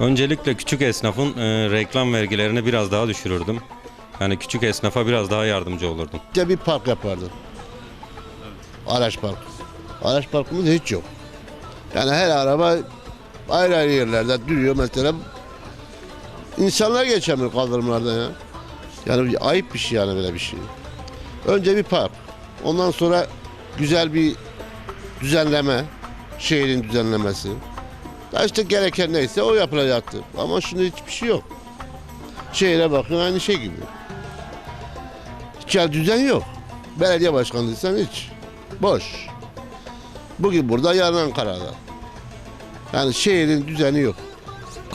Öncelikle küçük esnafın e, reklam vergilerini biraz daha düşürürdüm. Yani küçük esnafa biraz daha yardımcı olurdum. de bir park yapardım. Araç park. Araç parkımız hiç yok. Yani her araba ayrı ayrı yerlerde duruyor mesela. İnsanlar geçemiyor kaldırımlardan ya. Yani ayıp bir şey yani böyle bir şey. Önce bir park. Ondan sonra güzel bir düzenleme. Şehrin düzenlemesi. Ya işte gereken neyse o yapılacaktı. Ama şimdi hiçbir şey yok. Şehre bakın aynı şey gibi. Hiç düzen yok. Belediye başkanıysan hiç. Boş. Bugün burada yarın Ankara'da. Yani şehrin düzeni yok.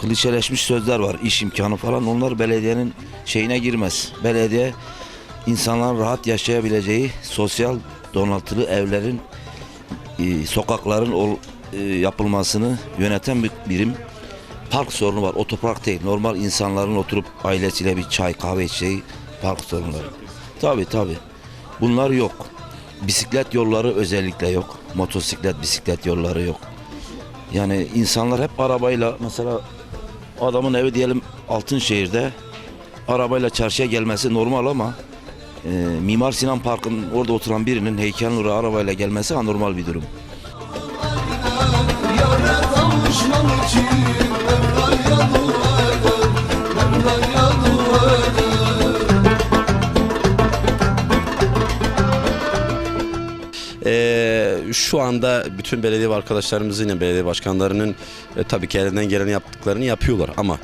klişeleşmiş sözler var. İş imkanı falan onlar belediyenin şeyine girmez. Belediye insanların rahat yaşayabileceği sosyal donatılı evlerin e, sokakların ol- e, yapılmasını yöneten bir birim. Park sorunu var. Otopark değil. Normal insanların oturup ailesiyle bir çay kahve içeceği park sorunları. Tabi tabi. Bunlar yok. Bisiklet yolları özellikle yok. Motosiklet, bisiklet yolları yok. Yani insanlar hep arabayla mesela adamın evi diyelim Altınşehir'de arabayla çarşıya gelmesi normal ama e, Mimar Sinan Park'ın orada oturan birinin heykelin oraya arabayla gelmesi anormal bir durum. Ee, şu anda bütün belediye arkadaşlarımızın, belediye başkanlarının e, tabii ki elinden geleni yaptıklarını yapıyorlar ama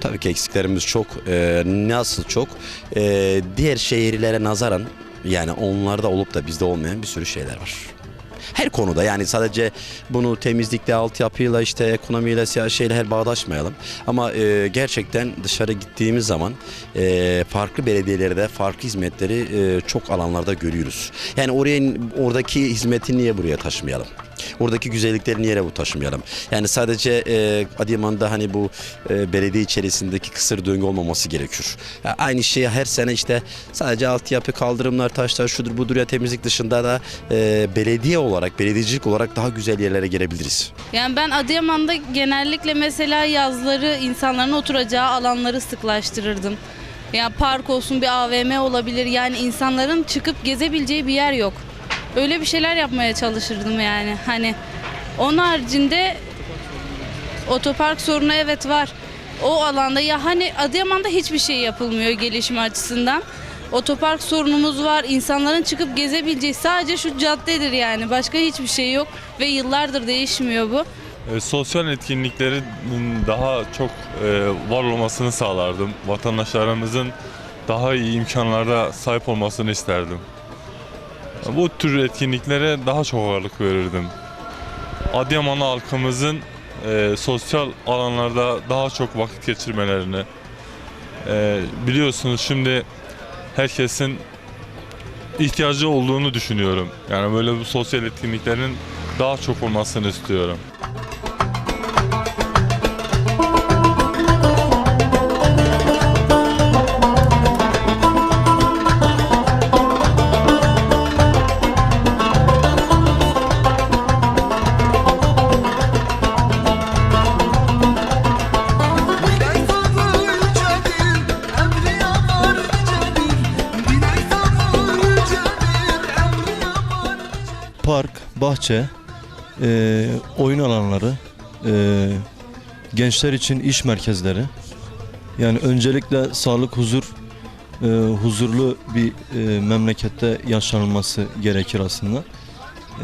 tabii ki eksiklerimiz çok. Ee, nasıl çok? Ee, diğer şehirlere nazaran yani onlarda olup da bizde olmayan bir sürü şeyler var. Her konuda yani sadece bunu temizlikle, altyapıyla, işte ekonomiyle, siyasiyle her bağdaşmayalım. Ama e, gerçekten dışarı gittiğimiz zaman e, farklı belediyelerde farklı hizmetleri e, çok alanlarda görüyoruz. Yani oraya oradaki hizmeti niye buraya taşımayalım? Oradaki güzellikleri niye bu taşımayalım? Yani sadece e, Adıyaman'da hani bu e, belediye içerisindeki kısır döngü olmaması gerekiyor. Ya aynı şeyi her sene işte sadece altyapı, kaldırımlar, taşlar, şudur budur ya temizlik dışında da e, belediye olarak, belediyecilik olarak daha güzel yerlere gelebiliriz. Yani ben Adıyaman'da genellikle mesela yazları insanların oturacağı alanları sıklaştırırdım. Ya park olsun bir AVM olabilir yani insanların çıkıp gezebileceği bir yer yok. Öyle bir şeyler yapmaya çalışırdım yani hani. Onun haricinde otopark sorunu evet var. O alanda ya hani Adıyaman'da hiçbir şey yapılmıyor gelişme açısından. Otopark sorunumuz var. İnsanların çıkıp gezebileceği sadece şu caddedir yani. Başka hiçbir şey yok ve yıllardır değişmiyor bu. E, sosyal etkinliklerin daha çok e, var olmasını sağlardım. Vatandaşlarımızın daha iyi imkanlarda sahip olmasını isterdim. Bu tür etkinliklere daha çok ağırlık verirdim. Adıyaman halkımızın e, sosyal alanlarda daha çok vakit geçirmelerini e, biliyorsunuz şimdi herkesin ihtiyacı olduğunu düşünüyorum. Yani böyle bu sosyal etkinliklerin daha çok olmasını istiyorum. Park, bahçe, e, oyun alanları, e, gençler için iş merkezleri. Yani öncelikle sağlık, huzur, e, huzurlu bir e, memlekette yaşanılması gerekir aslında.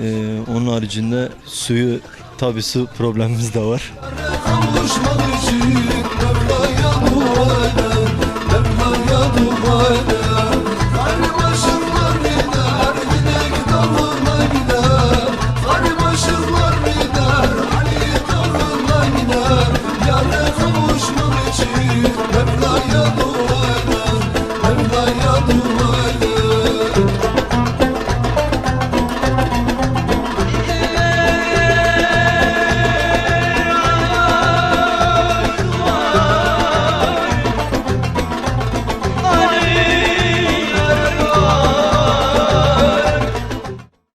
E, onun haricinde suyu, tabi su problemimiz de var. tu